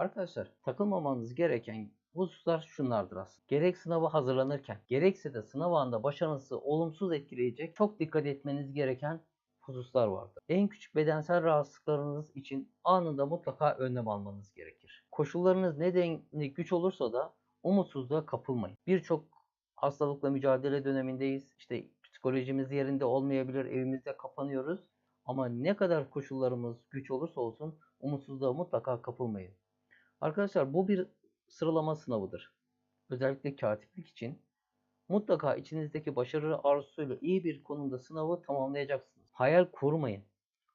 Arkadaşlar takılmamanız gereken hususlar şunlardır aslında. Gerek sınava hazırlanırken gerekse de sınav anında başarınızı olumsuz etkileyecek çok dikkat etmeniz gereken hususlar vardır. En küçük bedensel rahatsızlıklarınız için anında mutlaka önlem almanız gerekir. Koşullarınız ne denli güç olursa da umutsuzluğa kapılmayın. Birçok hastalıkla mücadele dönemindeyiz. İşte psikolojimiz yerinde olmayabilir, evimizde kapanıyoruz. Ama ne kadar koşullarımız güç olursa olsun umutsuzluğa mutlaka kapılmayın. Arkadaşlar bu bir sıralama sınavıdır. Özellikle katiplik için mutlaka içinizdeki başarı arzusuyla iyi bir konumda sınavı tamamlayacaksınız. Hayal kurmayın.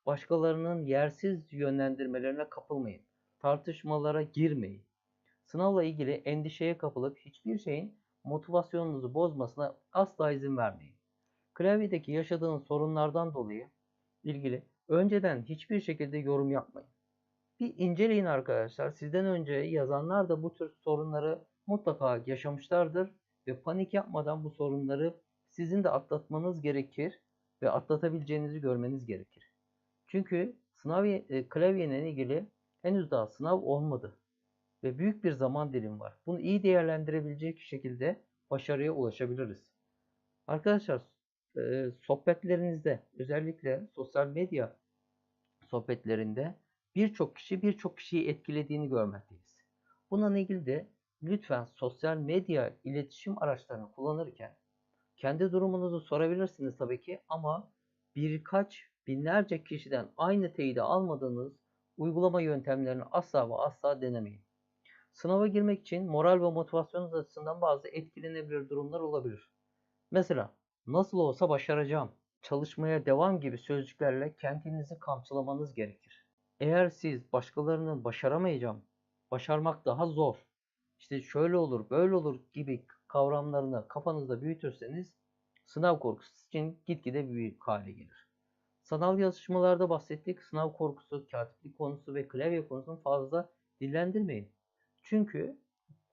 Başkalarının yersiz yönlendirmelerine kapılmayın. Tartışmalara girmeyin. Sınavla ilgili endişeye kapılıp hiçbir şeyin motivasyonunuzu bozmasına asla izin vermeyin. Klavyedeki yaşadığınız sorunlardan dolayı ilgili önceden hiçbir şekilde yorum yapmayın. Bir inceleyin arkadaşlar. Sizden önce yazanlar da bu tür sorunları mutlaka yaşamışlardır ve panik yapmadan bu sorunları sizin de atlatmanız gerekir ve atlatabileceğinizi görmeniz gerekir. Çünkü sınav e, klavyeyle ilgili henüz daha sınav olmadı ve büyük bir zaman dilimi var. Bunu iyi değerlendirebilecek şekilde başarıya ulaşabiliriz. Arkadaşlar e, sohbetlerinizde özellikle sosyal medya sohbetlerinde birçok kişi birçok kişiyi etkilediğini görmekteyiz. Bununla ilgili de lütfen sosyal medya iletişim araçlarını kullanırken kendi durumunuzu sorabilirsiniz tabii ki ama birkaç binlerce kişiden aynı teyidi almadığınız uygulama yöntemlerini asla ve asla denemeyin. Sınava girmek için moral ve motivasyonunuz açısından bazı etkilenebilir durumlar olabilir. Mesela nasıl olsa başaracağım, çalışmaya devam gibi sözcüklerle kendinizi kamçılamanız gerekir. Eğer siz başkalarının başaramayacağım, başarmak daha zor, işte şöyle olur, böyle olur gibi kavramlarını kafanızda büyütürseniz sınav korkusu için gitgide büyük hale gelir. Sanal yazışmalarda bahsettik. Sınav korkusu, katiplik konusu ve klavye konusunu fazla dillendirmeyin. Çünkü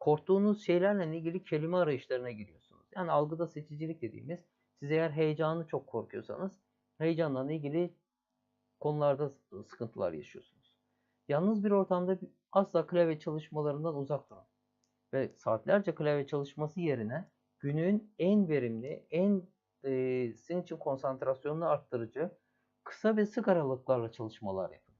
korktuğunuz şeylerle ilgili kelime arayışlarına giriyorsunuz. Yani algıda seçicilik dediğimiz siz eğer heyecanı çok korkuyorsanız heyecanla ilgili konularda sıkıntılar yaşıyorsunuz. Yalnız bir ortamda asla klavye çalışmalarından uzak durun. Ve saatlerce klavye çalışması yerine günün en verimli, en e, senin için konsantrasyonunu arttırıcı kısa ve sık aralıklarla çalışmalar yapın.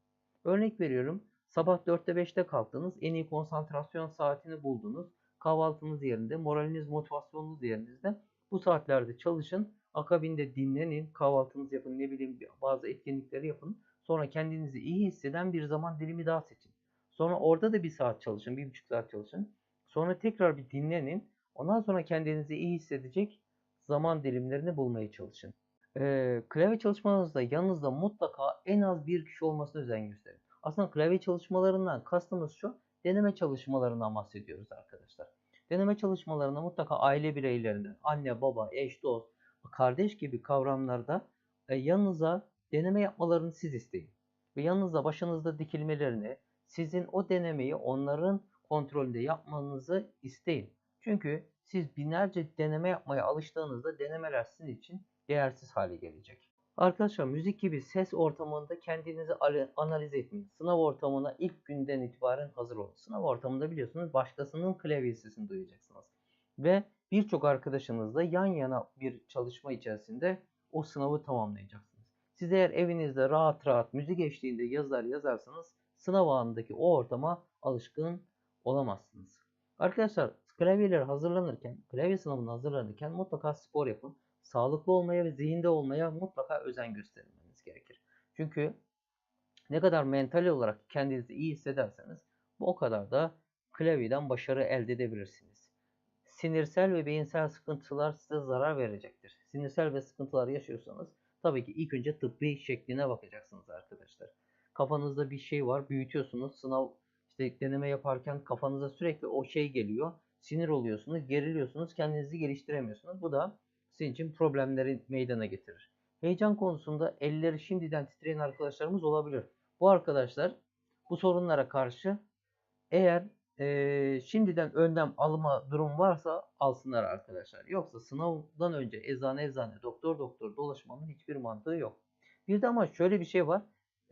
Örnek veriyorum. Sabah 4'te 5'te kalktınız. En iyi konsantrasyon saatini buldunuz. Kahvaltınız yerinde, moraliniz, motivasyonunuz yerinizde. Bu saatlerde çalışın. Akabinde dinlenin, kahvaltınızı yapın, ne bileyim bazı etkinlikleri yapın. Sonra kendinizi iyi hisseden bir zaman dilimi daha seçin. Sonra orada da bir saat çalışın, bir buçuk saat çalışın. Sonra tekrar bir dinlenin. Ondan sonra kendinizi iyi hissedecek zaman dilimlerini bulmaya çalışın. Ee, klavye çalışmanızda yanınızda mutlaka en az bir kişi olmasına özen gösterin. Aslında klavye çalışmalarından kastımız şu, deneme çalışmalarından bahsediyoruz arkadaşlar. Deneme çalışmalarında mutlaka aile bireylerinden, anne, baba, eş, dost, kardeş gibi kavramlarda e, yanınıza deneme yapmalarını siz isteyin. Ve yanınızda başınızda dikilmelerini, sizin o denemeyi onların kontrolünde yapmanızı isteyin. Çünkü siz binlerce deneme yapmaya alıştığınızda denemeler sizin için değersiz hale gelecek. Arkadaşlar müzik gibi ses ortamında kendinizi analiz etmeyin. Sınav ortamına ilk günden itibaren hazır olun. Sınav ortamında biliyorsunuz başkasının klavye sesini duyacaksınız. Ve birçok arkadaşınızla yan yana bir çalışma içerisinde o sınavı tamamlayacaksınız. Siz eğer evinizde rahat rahat müzik eşliğinde yazılar yazarsanız sınav anındaki o ortama alışkın olamazsınız. Arkadaşlar klavyeler hazırlanırken, klavye sınavına hazırlanırken mutlaka spor yapın. Sağlıklı olmaya ve zihinde olmaya mutlaka özen göstermeniz gerekir. Çünkü ne kadar mental olarak kendinizi iyi hissederseniz bu o kadar da klavyeden başarı elde edebilirsiniz. Sinirsel ve beyinsel sıkıntılar size zarar verecektir. Sinirsel ve sıkıntılar yaşıyorsanız tabii ki ilk önce tıbbi şekline bakacaksınız arkadaşlar. Kafanızda bir şey var, büyütüyorsunuz. Sınav işte deneme yaparken kafanıza sürekli o şey geliyor. Sinir oluyorsunuz, geriliyorsunuz, kendinizi geliştiremiyorsunuz. Bu da sizin için problemleri meydana getirir. Heyecan konusunda elleri şimdiden titreyen arkadaşlarımız olabilir. Bu arkadaşlar bu sorunlara karşı eğer e, şimdiden önlem alma durum varsa alsınlar arkadaşlar. Yoksa sınavdan önce eczane eczane doktor doktor dolaşmanın hiçbir mantığı yok. Bir de ama şöyle bir şey var.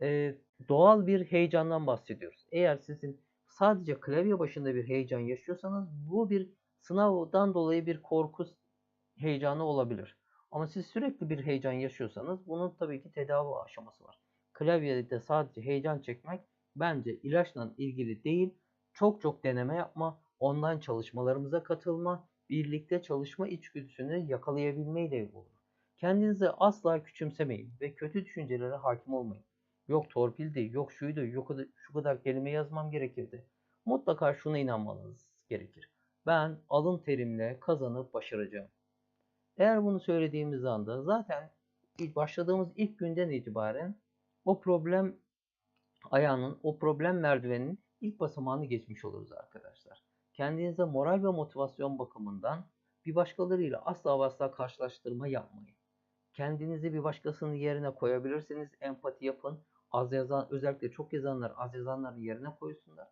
E, doğal bir heyecandan bahsediyoruz. Eğer sizin sadece klavye başında bir heyecan yaşıyorsanız bu bir sınavdan dolayı bir korku heyecanı olabilir. Ama siz sürekli bir heyecan yaşıyorsanız bunun tabii ki tedavi aşaması var. Klavyede sadece heyecan çekmek bence ilaçla ilgili değil. Çok çok deneme yapma, online çalışmalarımıza katılma, birlikte çalışma içgüdüsünü yakalayabilmeyle olur. Kendinizi asla küçümsemeyin ve kötü düşüncelere hakim olmayın. Yok torpildi, yok şuydu, yok şu kadar kelime yazmam gerekirdi. Mutlaka şuna inanmanız gerekir. Ben alın terimle kazanıp başaracağım. Eğer bunu söylediğimiz anda zaten başladığımız ilk günden itibaren o problem ayağının, o problem merdiveninin ilk basamağını geçmiş oluruz arkadaşlar. Kendinize moral ve motivasyon bakımından bir başkalarıyla asla asla karşılaştırma yapmayın. Kendinizi bir başkasının yerine koyabilirsiniz. Empati yapın. Az yazan, özellikle çok yazanlar az yazanların yerine koysunlar.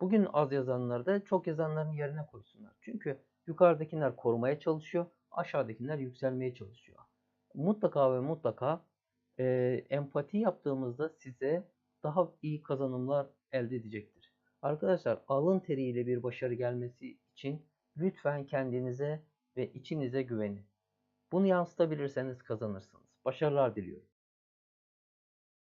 Bugün az yazanları da çok yazanların yerine koysunlar. Çünkü yukarıdakiler korumaya çalışıyor, aşağıdakiler yükselmeye çalışıyor. Mutlaka ve mutlaka e, empati yaptığımızda size daha iyi kazanımlar elde edecektir. Arkadaşlar alın teriyle bir başarı gelmesi için lütfen kendinize ve içinize güvenin. Bunu yansıtabilirseniz kazanırsınız. Başarılar diliyorum.